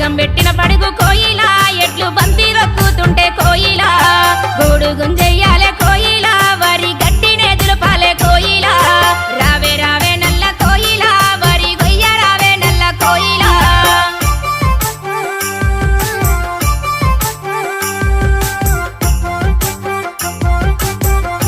వేగం పెట్టిన పడుగు కోయిలా